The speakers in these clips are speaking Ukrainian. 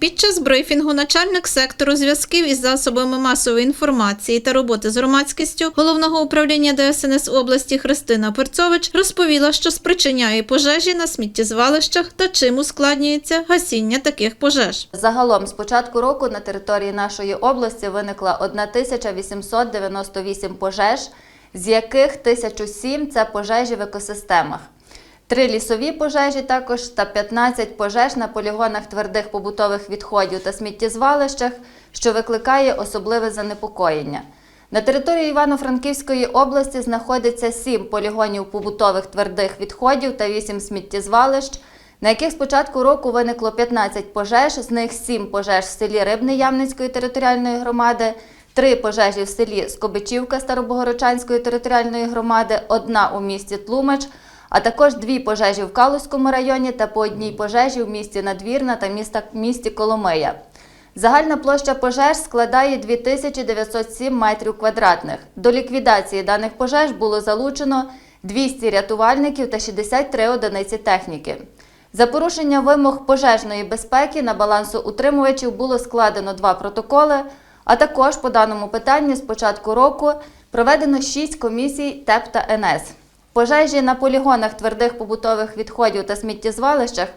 Під час брифінгу начальник сектору зв'язків із засобами масової інформації та роботи з громадськістю головного управління ДСНС області Христина Перцович розповіла, що спричиняє пожежі на сміттєзвалищах та чим ускладнюється гасіння таких пожеж. Загалом з початку року на території нашої області виникла 1898 пожеж, з яких 1007 – це пожежі в екосистемах. Три лісові пожежі також та 15 пожеж на полігонах твердих побутових відходів та сміттєзвалищах, що викликає особливе занепокоєння. На території Івано-Франківської області знаходиться 7 полігонів побутових твердих відходів та 8 сміттєзвалищ, на яких з початку року виникло 15 пожеж, з них 7 пожеж в селі Рибне Ямницької територіальної громади, 3 пожежі в селі Скобичівка Старобогородчанської територіальної громади, одна у місті Тлумач, а також дві пожежі в Калузькому районі та по одній пожежі в місті Надвірна та місті Коломия. Загальна площа пожеж складає 2907 метрів квадратних. До ліквідації даних пожеж було залучено 200 рятувальників та 63 одиниці техніки. За порушення вимог пожежної безпеки на балансоутримувачів було складено два протоколи, а також по даному питанню з початку року проведено 6 комісій ТЕП та НС. Пожежі на полігонах твердих побутових відходів та сміттєзвалищах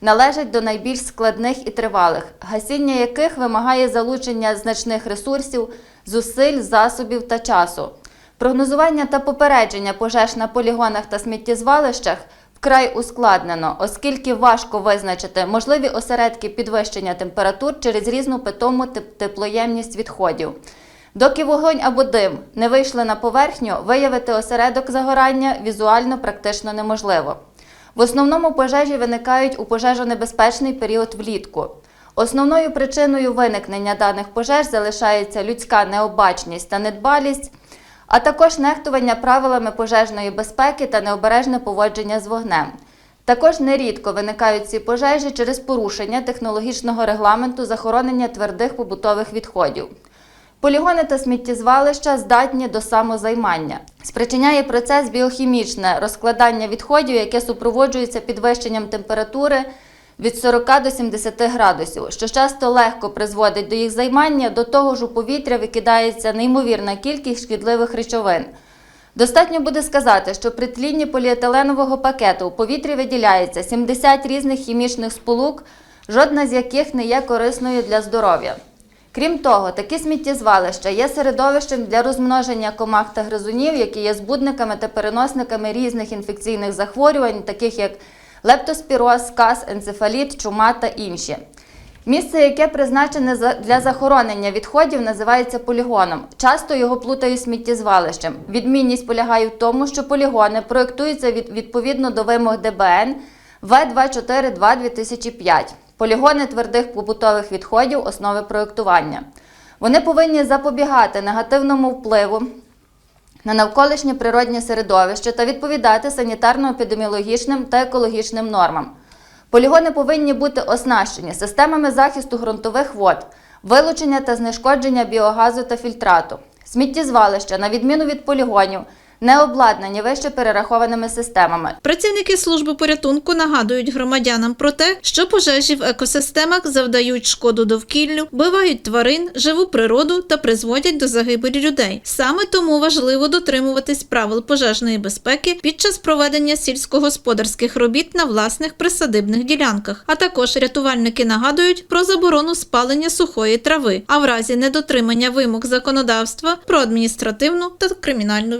належать до найбільш складних і тривалих, гасіння яких вимагає залучення значних ресурсів, зусиль, засобів та часу. Прогнозування та попередження пожеж на полігонах та сміттєзвалищах вкрай ускладнено, оскільки важко визначити можливі осередки підвищення температур через різну питому теплоємність відходів. Доки вогонь або дим не вийшли на поверхню, виявити осередок загорання візуально практично неможливо. В основному пожежі виникають у пожежонебезпечний період влітку. Основною причиною виникнення даних пожеж залишається людська необачність та недбалість, а також нехтування правилами пожежної безпеки та необережне поводження з вогнем. Також нерідко виникають ці пожежі через порушення технологічного регламенту захоронення твердих побутових відходів. Полігони та сміттєзвалища здатні до самозаймання. Спричиняє процес біохімічне розкладання відходів, яке супроводжується підвищенням температури від 40 до 70 градусів, що часто легко призводить до їх займання, до того ж у повітря викидається неймовірна кількість шкідливих речовин. Достатньо буде сказати, що при тлінні поліетиленового пакету у повітрі виділяється 70 різних хімічних сполук, жодна з яких не є корисною для здоров'я. Крім того, такі сміттєзвалища є середовищем для розмноження комах та гризунів, які є збудниками та переносниками різних інфекційних захворювань, таких як лептоспіроз, сказ, енцефаліт, чума та інші. Місце, яке призначене для захоронення відходів, називається полігоном. Часто його плутають сміттєзвалищем. Відмінність полягає в тому, що полігони проєктуються від, відповідно до вимог ДБН В242-2005. Полігони твердих побутових відходів основи проєктування. Вони повинні запобігати негативному впливу на навколишнє природнє середовище та відповідати санітарно-епідеміологічним та екологічним нормам. Полігони повинні бути оснащені системами захисту ґрунтових вод, вилучення та знешкодження біогазу та фільтрату. Сміттєзвалища, на відміну від полігонів, не обладнані вище перерахованими системами. Працівники служби порятунку нагадують громадянам про те, що пожежі в екосистемах завдають шкоду довкіллю, вбивають тварин, живу природу та призводять до загибелі людей. Саме тому важливо дотримуватись правил пожежної безпеки під час проведення сільськогосподарських робіт на власних присадибних ділянках. А також рятувальники нагадують про заборону спалення сухої трави, а в разі недотримання вимог законодавства про адміністративну та кримінальну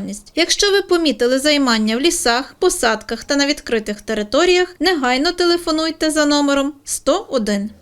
відповідальність. Якщо ви помітили займання в лісах, посадках та на відкритих територіях, негайно телефонуйте за номером 101.